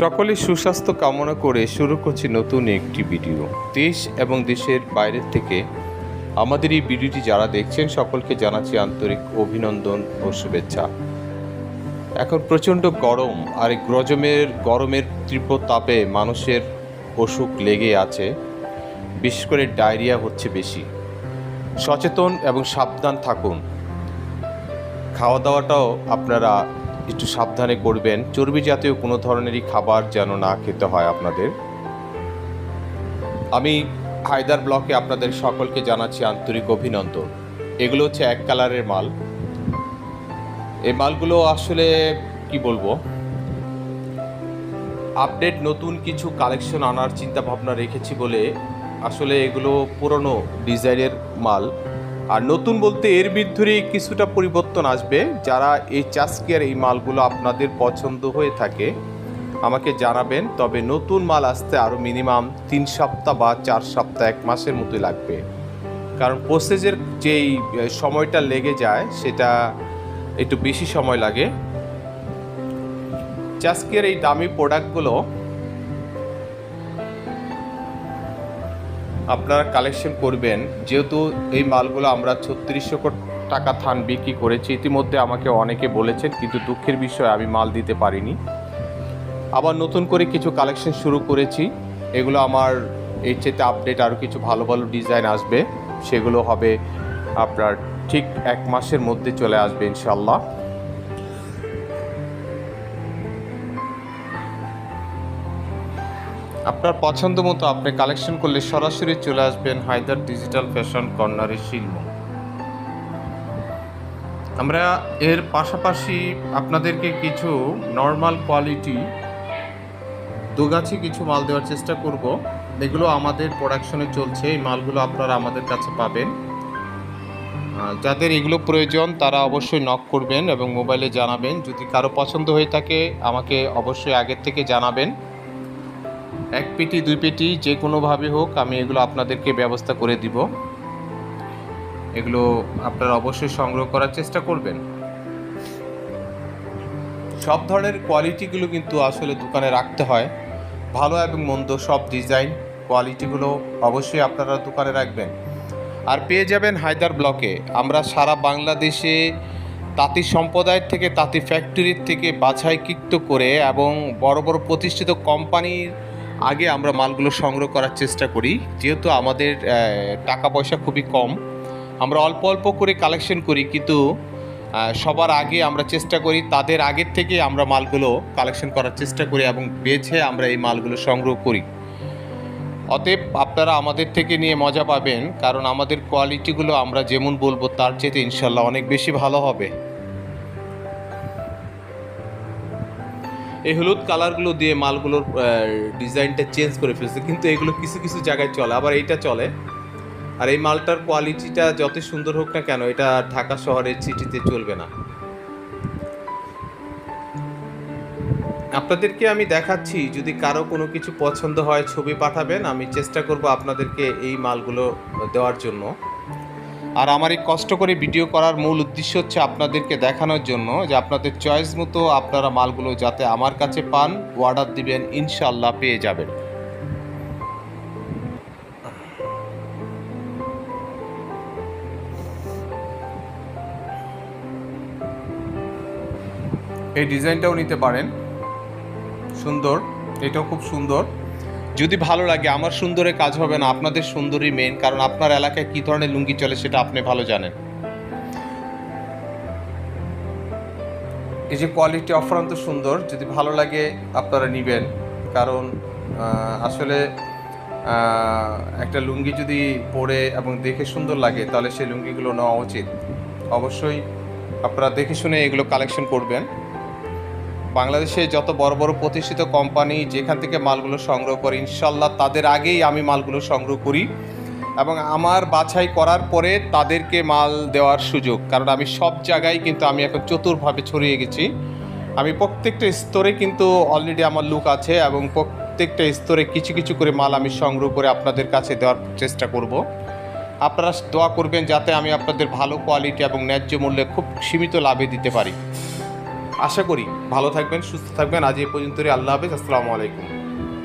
সকলে সুস্বাস্থ্য কামনা করে শুরু করছি নতুন একটি ভিডিও। দেশ এবং দেশের বাইরের থেকে আমাদের এই ভিডিওটি যারা দেখছেন, সকলকে জানাচ্ছি আন্তরিক অভিনন্দন ও শুভেচ্ছা। এখন প্রচণ্ড গরম আর এই গরমের গরমের তীব্র তাপে মানুষের অসুখ লেগে আছে। বিশেষ করে ডায়রিয়া হচ্ছে বেশি। সচেতন এবং সাবধান থাকুন। খাওয়া দাওয়াটাও আপনারা একটু সাবধানে করবেন। চর্বি জাতীয় কোনো ধরনেরই খাবার যেন না খেতে হয় আপনাদের। আমি হায়দার ব্লকে আপনাদের সকলকে জানাচ্ছি আন্তরিক অভিনন্দন। এগুলো হচ্ছে এক কালারের মাল। এই মালগুলো আসলে কি বলব? আপডেট নতুন কিছু কালেকশন আনার চিন্তা ভাবনা রেখেছি বলে আসলে এগুলো পুরনো ডিজাইনের মাল। আর নতুন বলতে এর ভিতরে কিছুটা পরিবর্তন আসবে। যারা এই চাষকিয়ার এই মালগুলো আপনাদের পছন্দ হয়ে থাকে, আমাকে জানাবেন, তবে নতুন মাল আসতে আরও মিনিমাম তিন সপ্তাহ বা চার সপ্তাহ, এক মাসের মতোই লাগবে। কারণ প্রসেসের যেই সময়টা লেগে যায়, সেটা একটু বেশি সময় লাগে। চাষকিয়ার এই দামি প্রোডাক্টগুলো আপনারা কালেকশন করবেন। যেহেতু এই মালগুলো আমরা ছত্রিশশো টাকা থান বিক্রি করেছি, ইতিমধ্যে আমাকে অনেকে বলেছেন, কিন্তু দুঃখের বিষয়, আমি মাল দিতে পারিনি। আবার নতুন করে কিছু কালেকশন শুরু করেছি। এগুলো আমার এর চেয়ে আপডেট আরও কিছু ভালো ভালো ডিজাইন আসবে। সেগুলো হবে আপনার ঠিক এক মাসের মধ্যে চলে আসবে ইনশাল্লাহ আপনার পছন্দ মতো আপনি কালেকশন করলে সরাসরি চলে আসবেন হায়দার ডিজিটাল ফ্যাশন কর্নারের শিল্প। আমরা এর পাশাপাশি আপনাদেরকে কিছু নর্মাল কোয়ালিটি দুগাছি কিছু মাল দেওয়ার চেষ্টা করব। এগুলো আমাদের প্রোডাকশনে চলছে, এই মালগুলো আপনারা আমাদের কাছে পাবেন। যাদের এগুলো প্রয়োজন তারা অবশ্যই নক করবেন এবং মোবাইলে জানাবেন। যদি কারও পছন্দ হয়ে থাকে আমাকে অবশ্যই আগের থেকে জানাবেন। এক পেটি, দুই পেটি, যে কোনোভাবে হোক আমি এগুলো আপনাদেরকে ব্যবস্থা করে দিব। এগুলো আপনারা অবশ্যই সংগ্রহ করার চেষ্টা করবেন। সব ধরনের কোয়ালিটিগুলো কিন্তু আসলে দোকানে রাখতে হয়। ভালো এবং মন্দ সব ডিজাইন কোয়ালিটিগুলো অবশ্যই আপনারা দোকানে রাখবেন। আর পেয়ে যাবেন হায়দার ব্লকে। আমরা সারা বাংলাদেশে তাঁতি সম্প্রদায়ের থেকে, তাঁতি ফ্যাক্টরির থেকে বাছাইকৃত করে এবং বড় বড় প্রতিষ্ঠিত কোম্পানির আগে আমরা মালগুলো সংগ্রহ করার চেষ্টা করি, যেহেতু আমাদের টাকা পয়সা খুবই কম। আমরা অল্প অল্প করে কালেকশন করি, কিন্তু সবার আগে আমরা চেষ্টা করি, তাদের আগের থেকে আমরা মালগুলো কালেকশন করার চেষ্টা করি এবং বেছে আমরা এই মালগুলো সংগ্রহ করি। অতএব আপনারা আমাদের থেকে নিয়ে মজা পাবেন, কারণ আমাদের কোয়ালিটিগুলো আমরা যেমন বলব, তার চেয়ে ইনশাল্লাহ অনেক বেশি ভালো হবে। এই হলুদ কালারগুলো দিয়ে মালগুলোর ডিজাইনটা চেঞ্জ করে ফেলছে, কিন্তু এগুলো কিছু কিছু জায়গায় চলে, আবার এইটা চলে। আর এই মালটার কোয়ালিটিটা যত সুন্দর হোক না কেন, এটা ঢাকা শহরের সিটিতে চলবে না। আপনাদেরকে আমি দেখাচ্ছি, যদি কারও কোনো কিছু পছন্দ হয়, ছবি পাঠাবেন, আমি চেষ্টা করব আপনাদেরকে এই মালগুলো দেওয়ার জন্য। আর আমার এই কষ্ট করে ভিডিও করার মূল উদ্দেশ্য হচ্ছে আপনাদেরকে দেখানোর জন্য যে আপনাদের চয়েস মতো আপনারা মালগুলো যাতে আমার কাছে পান অর্ডার দিবেন ইনশাল্লাহ পেয়ে যাবেন। এই ডিজাইনটাও নিতে পারেন। সুন্দর, এটাও খুব সুন্দর। যদি ভালো লাগে, আমার সুন্দরে কাজ হবে না, আপনাদের সুন্দরই মেন কারণ আপনার এলাকায় কী ধরনের লুঙ্গি চলে সেটা আপনি ভালো জানেন। এই যে কোয়ালিটি অফরান্ত সুন্দর, যদি ভালো লাগে, আপনারা নেবেন। কারণ আসলে একটা লুঙ্গি যদি পরে এবং দেখে সুন্দর লাগে, তাহলে সেই লুঙ্গিগুলো নেওয়া উচিত। অবশ্যই আপনারা দেখে শুনে এগুলো কালেকশন করবেন। বাংলাদেশে যত বড় বড় প্রতিষ্ঠিত কোম্পানি যেখান থেকে মালগুলো সংগ্রহ করে, ইনশাল্লাহ তাদের আগেই আমি মালগুলো সংগ্রহ করি এবং আমার বাছাই করার পরে তাদেরকে মাল দেওয়ার সুযোগ। কারণ আমি সব জায়গায় কিন্তু আমি এখন চতুরভাবে ছড়িয়ে গেছি। আমি প্রত্যেকটা স্তরে কিন্তু অলরেডি আমার লুক আছে এবং প্রত্যেকটা স্তরে কিছু কিছু করে মাল আমি সংগ্রহ করে আপনাদের কাছে দেওয়ার চেষ্টা করব। আপনারা দোয়া করবেন যাতে আমি আপনাদের ভালো কোয়ালিটি এবং ন্যায্য মূল্যে খুব সীমিত লাভে দিতে পারি। আশা করি ভালো থাকবেন সুস্থ থাকবেন। আজ এই পর্যন্তই। আল্লাহ হাফেজ। আসসালামু আলাইকুম।